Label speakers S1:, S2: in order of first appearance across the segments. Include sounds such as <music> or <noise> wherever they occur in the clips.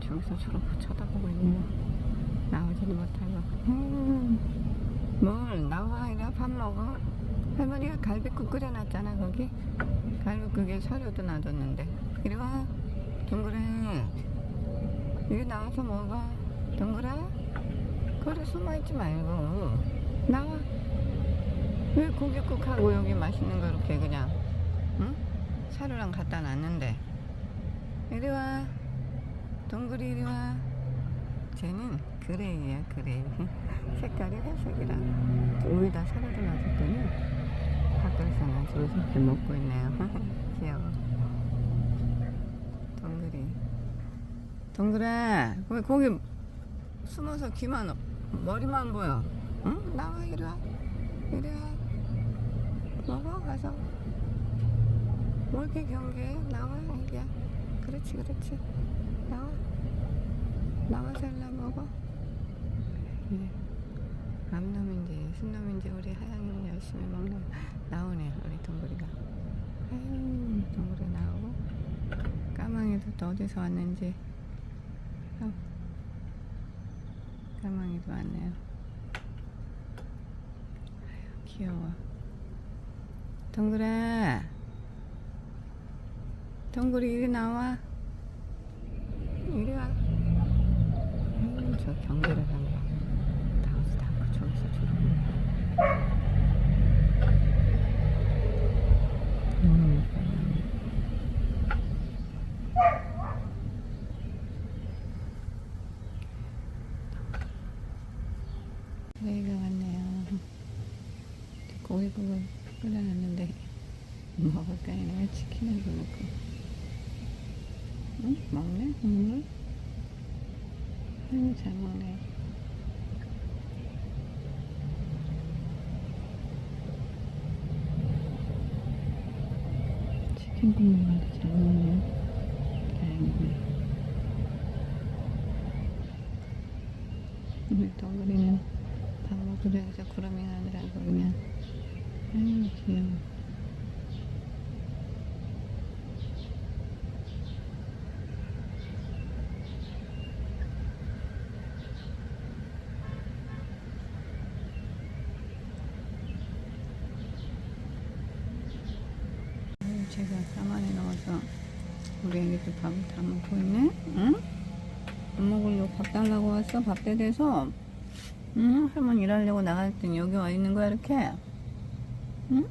S1: 저기서 저렇게 쳐다보고 있네요. 나오지도 못하고. 음, 뭘 나와 이래 밥 먹어. 할머니가 갈비국 끓여놨잖아 거기. 갈비국에 사료도 놔뒀는데. 이리 와. 동그래. 여기 나와서 먹어. 동그라. 그래 숨어있지 말고 나와. 왜 고깃국하고 여기 맛있는 거 이렇게 그냥 응? 사료랑 갖다 놨는데 이리 와 동굴이 이리 와 쟤는 그레이야 그레이. <laughs> 색깔이 회색이랑 우유다 사료도 놔줬더니 밖에서 나 이렇게 먹고 있네요. <laughs> 귀여워. 동굴이 동굴아 왜 거기 숨어서 귀만 머리만 보여. 응? 나와 이리 와. 이리 와. 먹어 가서. 뭐 이렇게 경계해? 나와 애기야. 그렇지 그렇지. 나와 나와서 일로 먹어 예. 암놈인지 순놈인지 우리 하양이는 열심히 먹는 나오네 우리 동굴이가. 동굴이 나오고 까망이도 또 어디서 왔는지. 어. 까망이도 왔네요. 아유 귀여워. 동굴아. 동굴이 이리 나와 이리 와 아유, 저 경계를 하네 나오지도 않고 저기서 저러고 음. 레이가 왔네요 고기국을 끓여놨는데 먹을까 이놈의 치킨을 넣고 응? 먹네? 국물? 아유 잘 먹네. 치킨 국물만 잘 먹네. 다행이네. 우리 덩그리는 밥 먹으려 해서 그러밍 하느라고 그냥 아유 귀여워 아유, 제가 가만히 넣어서 우리 애기들 밥을 다 먹고 있네? 응? 밥 먹으려고 밥 달라고 왔어? 밥때 돼서? 응? 할머니 일하려고 나갔더니 여기 와 있는 거야, 이렇게? 응?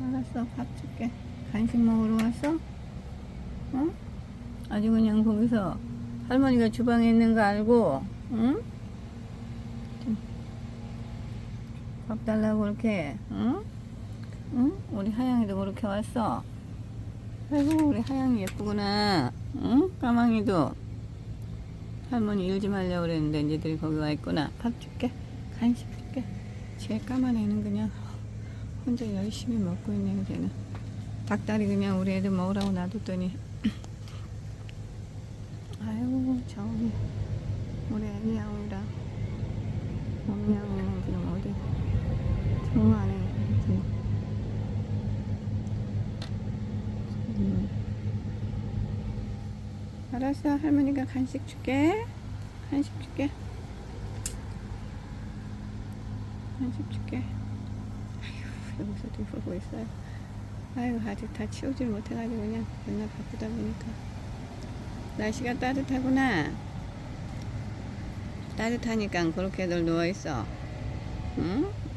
S1: 알았어, 밥 줄게. 간식 먹으러 왔어? 응? 아주 그냥 거기서 할머니가 주방에 있는 거 알고, 응? 밥 달라고 그렇게, 응? 응? 우리 하양이도 그렇게 왔어. 아이고, 우리 하양이 예쁘구나. 응? 까망이도. 할머니 일 좀 하려고 그랬는데, 니들이 거기 와 있구나. 밥 줄게. 간식 줄게. 제 까만 애는 그냥 혼자 열심히 먹고 있네, 쟤는. 닭다리 그냥 우리 애들 먹으라고 놔뒀더니. <clears throat> 아이고, 저기. 우리 애기 양이랑. 어미 양이는 지금 어디. 정 안에 지금. 음. 알았어. 할머니가 간식 줄게. 간식 줄게. 간식 줄게. 아휴 여기서도 이러고 있어요. 아유 아직 다 치우질 못해가지고 그냥 맨날 바쁘다 보니까. 날씨가 따뜻하구나. 따뜻하니까 그렇게들 누워있어. 응?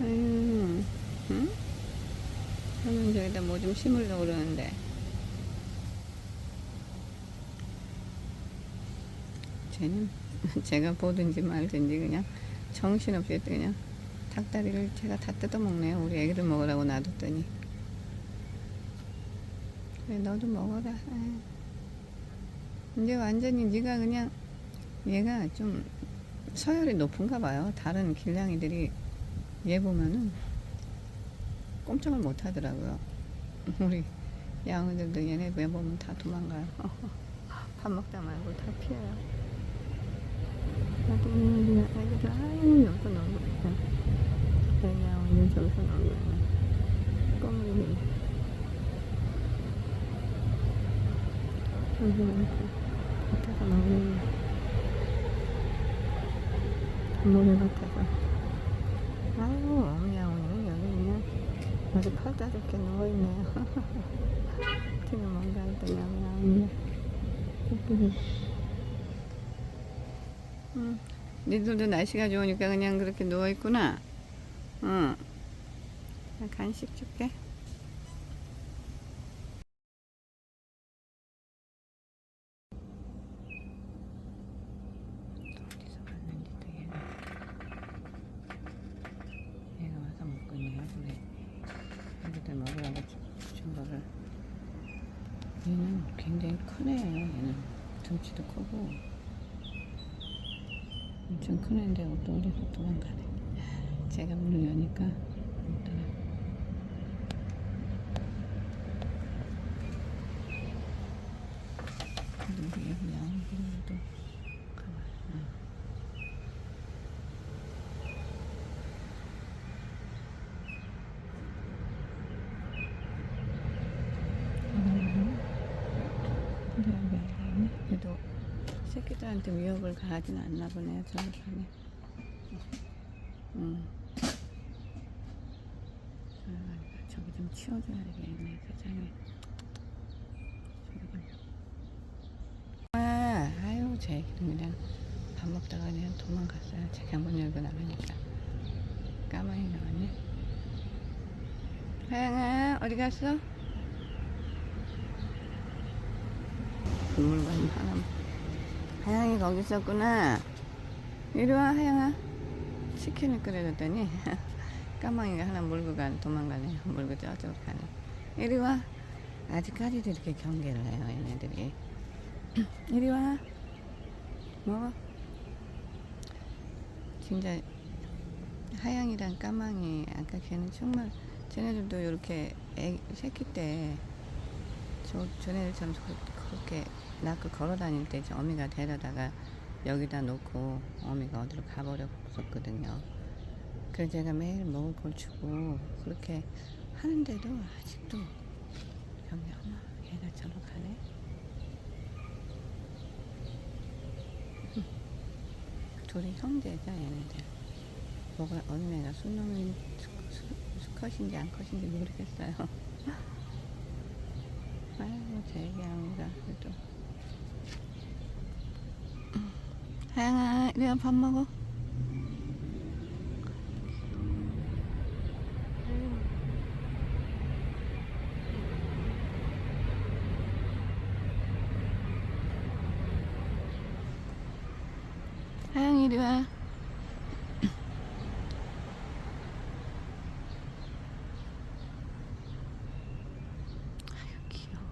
S1: 아유 응? 할머니 저기다 뭐 좀 심으려고 그러는데. 쟤는 <laughs> 제가 보든지 말든지 그냥 정신없이 그냥 닭다리를 제가 다 뜯어먹네요. 우리 애기들 먹으라고 놔뒀더니. 그래 너도 먹어라. 아유. 이제 완전히 네가 그냥 얘가 좀 서열이 높은가 봐요. 다른 길냥이들이 얘 보면은 꼼짝을 못 하더라고요. <laughs> 우리 양이들도 얘네 왜 보면 다 도망가요. <laughs> 밥 먹다 말고 다 피해요. 나도 우리 애기들 아유 여기서 놀고 있어. 내 양이는 저기서 놀고 있네. 꼬물이 밭에서 먹는 모래 밭에서 아이고 어머니야 오늘 여기 그냥 아주 팔다리게 누워있네요. <laughs> 지금 뭔가 했더니 어머니야 어머니야 응. 니들도 날씨가 좋으니까 그냥 그렇게 누워있구나. 응. 나 간식 줄게 어디서 봤는지 또 얘가 얘가 와서 먹고 있네요 그래 애기들 먹으라고 주- 준 거를 얘는 굉장히 크네요 얘는 등치도 크고 큰 애인데 또 어디서 도망가네. 제가 문을 여니까 우리 여기 양들도 가봐요 근데 여기 안 가네 그래도 새끼들한테 위협을 가하진 않나 보네요 저기 가네 응. 저기 좀 치워줘야 되겠네 세상에. 저기 좀. 아, 아유 제 애기는 그냥 밥 먹다가 그냥 도망갔어요. 제가 문 열고 나가니까. 까마귀 나왔네. 하영아 어디 갔어? 박물관 하나 하영이 거기 있었구나. 이리 와 하영아. 치킨을 끓여줬더니 <laughs> 까망이가 하나 몰고 가 도망가네. <laughs> 몰고 저쪽으로 가네. 이리 와. 아직까지도 이렇게 경계를 해요 얘네들이. <clears throat> 이리 와. 먹어. 진짜 하양이랑 까망이 아까 걔는 정말 쟤네들도 이렇게 애, 새끼 때 저, 저네들처럼 저- 그렇게 낳고 걸어 다닐 때 어미가 데려다가 여기다 놓고 어미가 어디로 가버렸었거든요. 그래서 제가 매일 먹을 걸 주고 그렇게 하는데도 아직도 여기 어머 얘가 저로 가네. 둘이 형제죠 얘네들. 뭐가 어느 애가 수, 수컷인지 암컷인지 모르겠어요. <laughs> 아이고 제 애기합니다 그래도. 하영아 이리 와 밥 먹어. 하영이 이리 와. 아유 귀여워.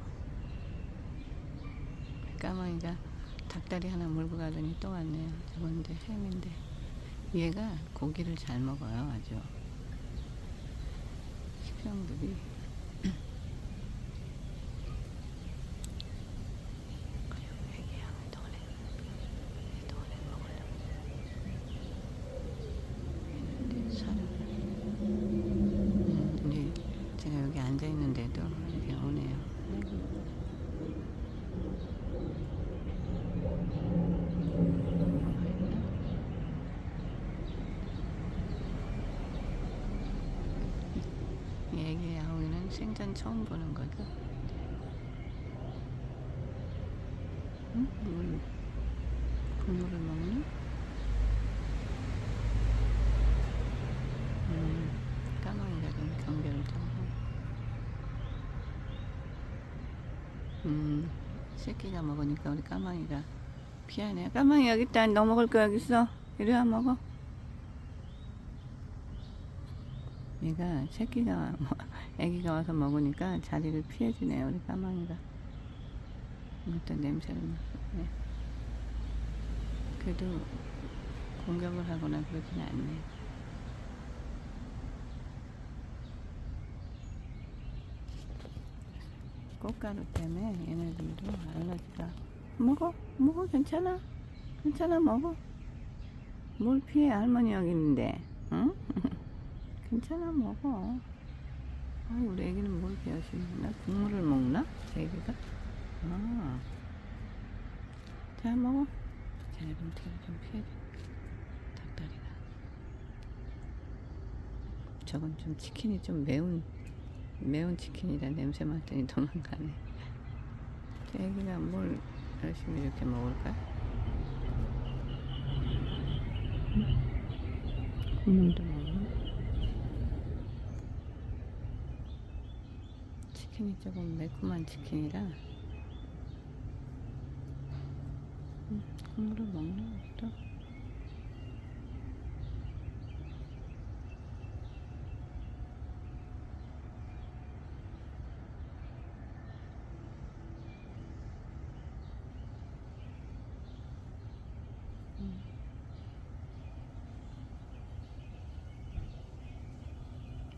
S1: 까마귀가 닭다리 하나 몰고 가더니 또 왔네요. 저건데 햄인데 얘가 고기를 잘 먹어요. 아주 식성들이 아유, 애기야, 왜 너네 왜 너네 먹으려고 했는데 살을 음, 이제 제가 여기 앉아 있는데도 이렇게 오네요. 이 애기 야옹이는 생전 처음 보는 거죠. 응? 물, 국물을 먹니? 음, 까마귀가 좀 경계를 좀 하고. 음, 새끼가 먹으니까 우리 까마귀가 피하네요. 까마귀 여기 있다. 너 먹을 거 여기 있어. 이리 와 먹어. 얘가 새끼가 뭐, <laughs> 애기가 와서 먹으니까 자리를 피해주네요. 우리 까마귀가. 어떤 냄새를 맡네. 그래도 공격을 하거나 그러진 않네. 꽃가루 때문에 얘네들도 알러지가 먹어 먹어 괜찮아 괜찮아 먹어 뭘 피해 할머니 여기 있는데 응? <laughs> 괜찮아 먹어. 아 우리 애기는 뭘 배웠나 국물을 먹나? 제 애기가? 아. 자 먹어. 쟤네 rum태를 좀 피해줘 닭다리가. 저건 좀 치킨이 좀 매운 매운 치킨이라 냄새 맡더니 도망가네. 저 애기가 뭘 열심히 이렇게 먹을까? 국물도 먹나? 치킨이 조금 매콤한 치킨이라 음, 국물을 또?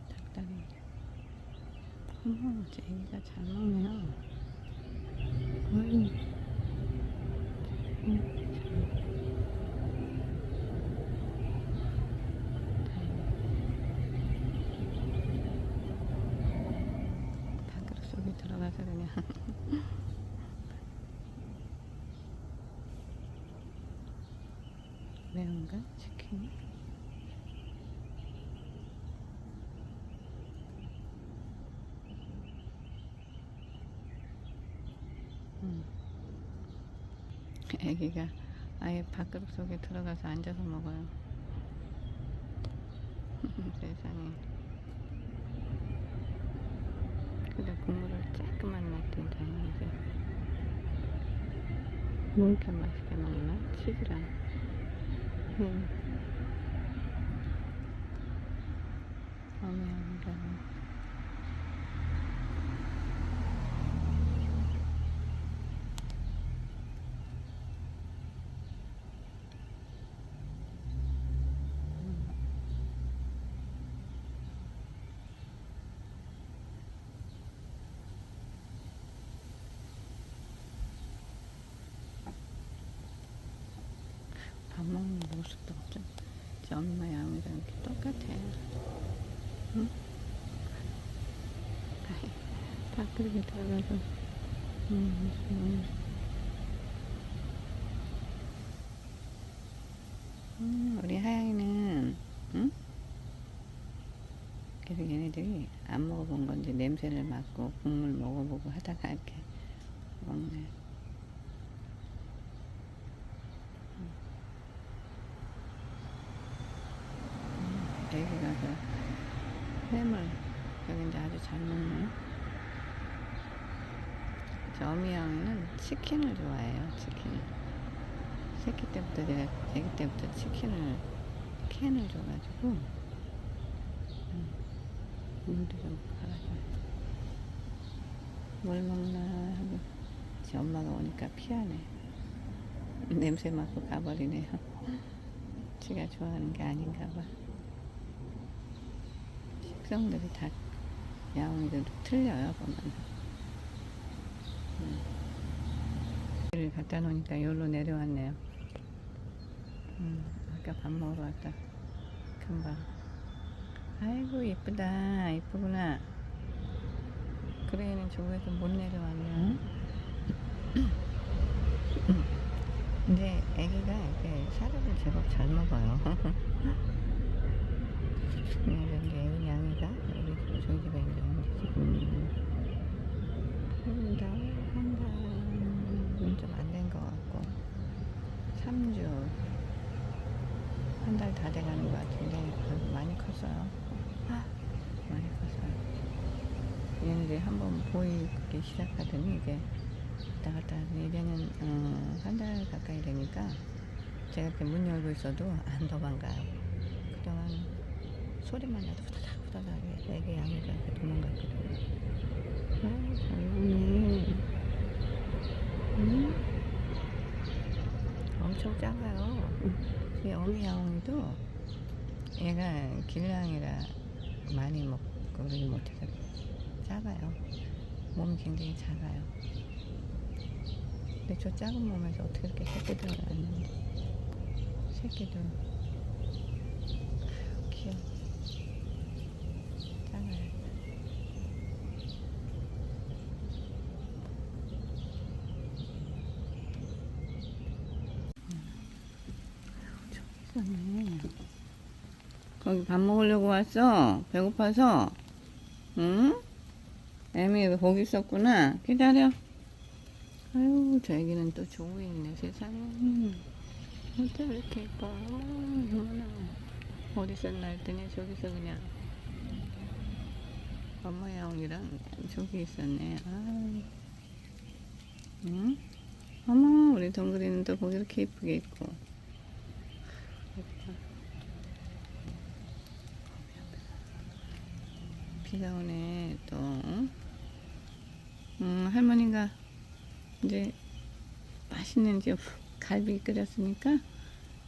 S1: 닭다리 어머 제 애기가 잘 먹네요. 어이. 그냥. <laughs> 매운가? 치킨 음. 애기가 아예 밥그릇 속에 들어가서 앉아서 먹어요. <laughs> 세상에. 그래 국물을 조금만 놨더니 다행이지. 뭐 이렇게 맛있게 먹나? 치즈랑. 음. 어메 어메가. 밥 먹는 모습도 좀, 제 엄마 양이랑 이렇게 똑같아. 응? 아이, 들어가서, 음, 음. 음, 우리 하양이는, 응? 계속 얘네들이 안 먹어본 건지 냄새를 맡고 국물 먹어보고 하다가 이렇게 먹네. 애기가 그 햄을 여기 이제 아주 잘 먹네. 저 어미양이는 치킨을 좋아해요. 치킨을. 새끼 때부터 제가 애기 때부터 치킨을 캔을 줘가지고 음, 물도 좀 갈아줘요. 뭘 먹나 하고 지 엄마가 오니까 피하네. <laughs> 냄새 맡고 가버리네요. <laughs> 지가 좋아하는 게 아닌가 봐. 식성들이 다 야옹이들도 틀려요 보면 를 갖다 놓으니까 여기로 내려왔네요. 음, 아까 밥 먹으러 왔다. 금방. 아이고 이쁘다. 이쁘구나. 그레이는 저기에서 못 내려왔네. <clears throat> 근데 애기가 이렇게 사료를 제법 잘 먹어요. <laughs> 네, 여기 애기 양이가 여기 저희 집에 이제 지금 한다 한달 좀안 된 것 같고 3주 한 달 다 돼가는 것 같은데 많이 컸어요. 많이 컸어요. 얘네들이 한번 보이기 시작하더니 이제 왔다 갔다 이제는 어, 한달 가까이 되니까 제가 이렇게 문 열고 있어도 안 도망가요. 그동안 소리만 나도 후다닥 후다닥 애기 양이가 도망갔거든요. 먹네 음? 엄청 작아요. 이 어미 야옹이도 얘가 길랑이라 많이 먹고 그러지 못해서 작아요. 몸이 굉장히 작아요. 근데 저 작은 몸에서 어떻게 이렇게 새끼들을 낳는데 새끼도 귀여워 작아요 거기 밥 먹으려고 왔어? 배고파서? 응? 애미 거기 있었구나. 기다려. 아유, 저 애기는 또 좋고 있네, 세상에. 어째 이렇게 이뻐. 어머나. 어디서 날더니 저기서 그냥. 엄마 양이랑 저기 있었네. 아 응? 어머, 우리 동그리는 또 거기 이렇게 이쁘게 있고. 예뻐. 비가 오네, 또. 음, 할머니가 이제 맛있는 저 갈비 끓였으니까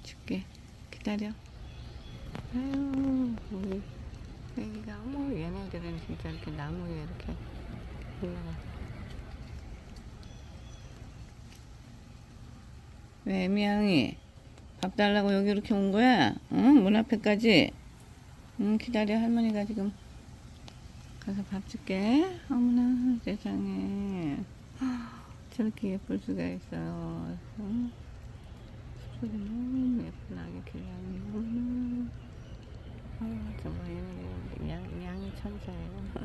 S1: 줄게. 기다려. 아유, 우리 애기가, 어머, 얘네들은 진짜 이렇게 나무 위에 이렇게 올라가. 왜, 미양이? 밥 달라고 여기 이렇게 온 거야? 응? 문 앞에까지? 응, 기다려. 할머니가 지금 가서 밥 줄게. 어머나, 세상에. 저렇게 예쁠 수가 있어요. 응? 숲속이 너무 아기 길냥이. 어머나. 아, 정말 얘는 양, 양이 천사예요. <laughs>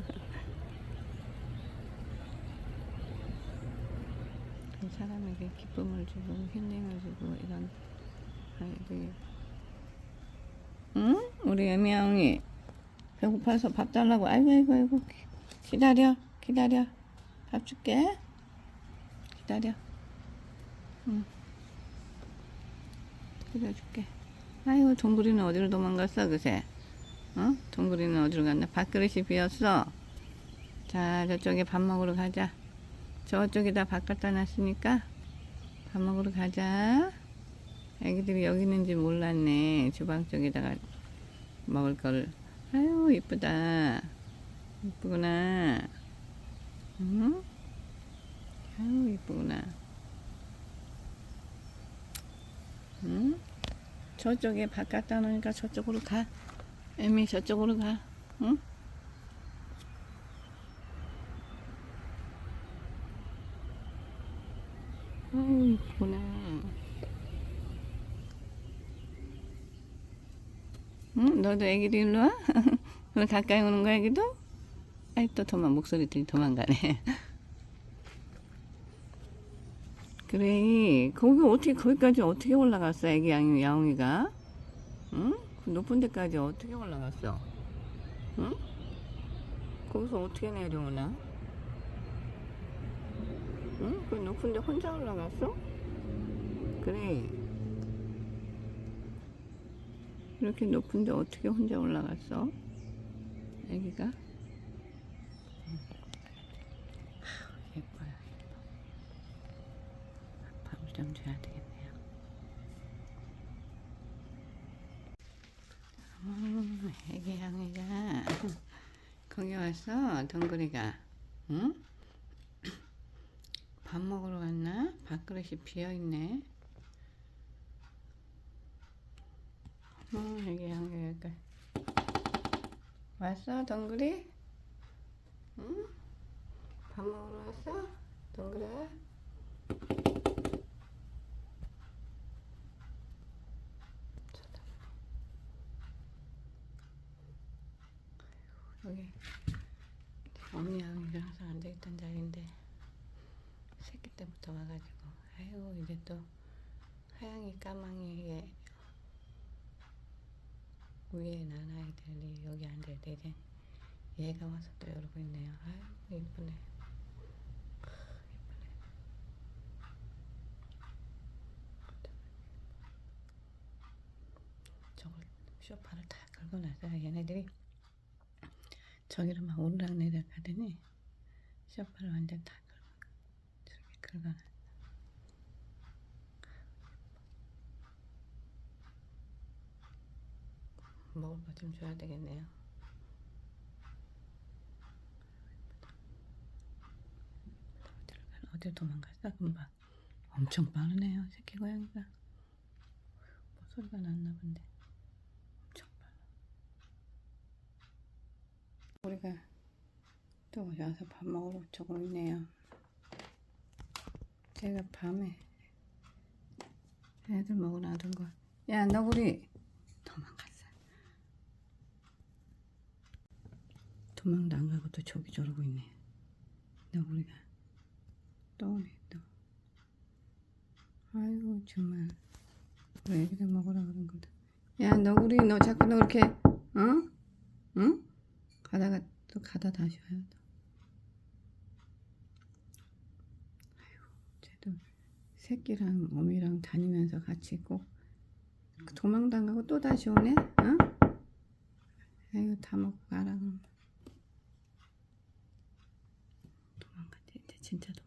S1: 그 사람에게 기쁨을 주고 힐링을 주고 이런 응? 우리 애미양이 배고파서 밥 달라고. 아이고 아이고 아이고. 기다려 기다려. 밥 줄게. 기다려. 응. 기다려줄게. 아이고 동굴이는 어디로 도망갔어 그새? 어? 동굴이는 어디로 갔나? 밥그릇이 비었어. 자 저쪽에 밥 먹으러 가자. 저쪽에다 밥 갖다 놨으니까 밥 먹으러 가자 애기들이 여기 있는지 몰랐네. 주방 쪽에다가 먹을 거를 아유 이쁘다. 이쁘구나. 응? 아유 이쁘구나. 응? 저쪽에 밥 갖다 놓으니까 저쪽으로 가. 애미 저쪽으로 가. 응? 아유 이쁘구나 응? 너도 애기도 일로 와? <laughs> 너 가까이 오는 거야 애기도? 아이 또 도망 목소리 들이 도망가네 <laughs> 그래 거기 어떻게 거기까지 어떻게 올라갔어 애기 양, 야옹이가 응? 그 높은 데까지 어떻게 올라갔어 응? 거기서 어떻게 내려오나 응? 그 높은 데 혼자 올라갔어? 그래 이렇게 높은데 어떻게 혼자 올라갔어? 애기가? 예뻐요, 예뻐. 밥을 좀 줘야 되겠네요. 어, 애기 양이가 거기 왔어, 덩그리가. 응? 밥 먹으러 갔나? 밥그릇이 비어있네. 어, 여기 한 개 여기. 왔어, 덩그리? 응? 밥 먹으러 왔어? 덩그리? 여기 양이랑 항상 앉아있던 자리인데 새끼 때부터 와가지고 아이고 이제 또 하양이 까망이에 위에 난 아이들이 여기 되지 얘가 와서 또 이러고 있네요. 아유 이쁘네. 저걸 쇼파를 다 긁어놔서 얘네들이 저기로 막 오르락 내리락 하더니 쇼파를 완전 다 긁어 저렇게 긁어놔 먹을 거 좀 줘야 되겠네요. 어디로 도망갔어? 금방 엄청 빠르네요. 새끼 고양이가 뭐 소리가 났나 본데 엄청 빨라. 우리가 또 와서 밥 먹으러 저고 있네요. 제가 밤에 애들 먹으러 놔둔 거. 야, 너구리. 도망도 안 가고 또 저기 저러고 있네. 너구리가 또 오네 또. 아이고 정말 우리 애기들 먹으라 그런 거다. 야 너구리 너 자꾸 너 이렇게 어? 응? 가다가 또 가다 다시 와요. 또. 아이고 쟤도 새끼랑 어미랑 다니면서 같이 꼭 도망도 안 가고 또 다시 오네. 어? 아이고 다 먹고 가라 그럼. 도망갔대 이제 진짜 도망.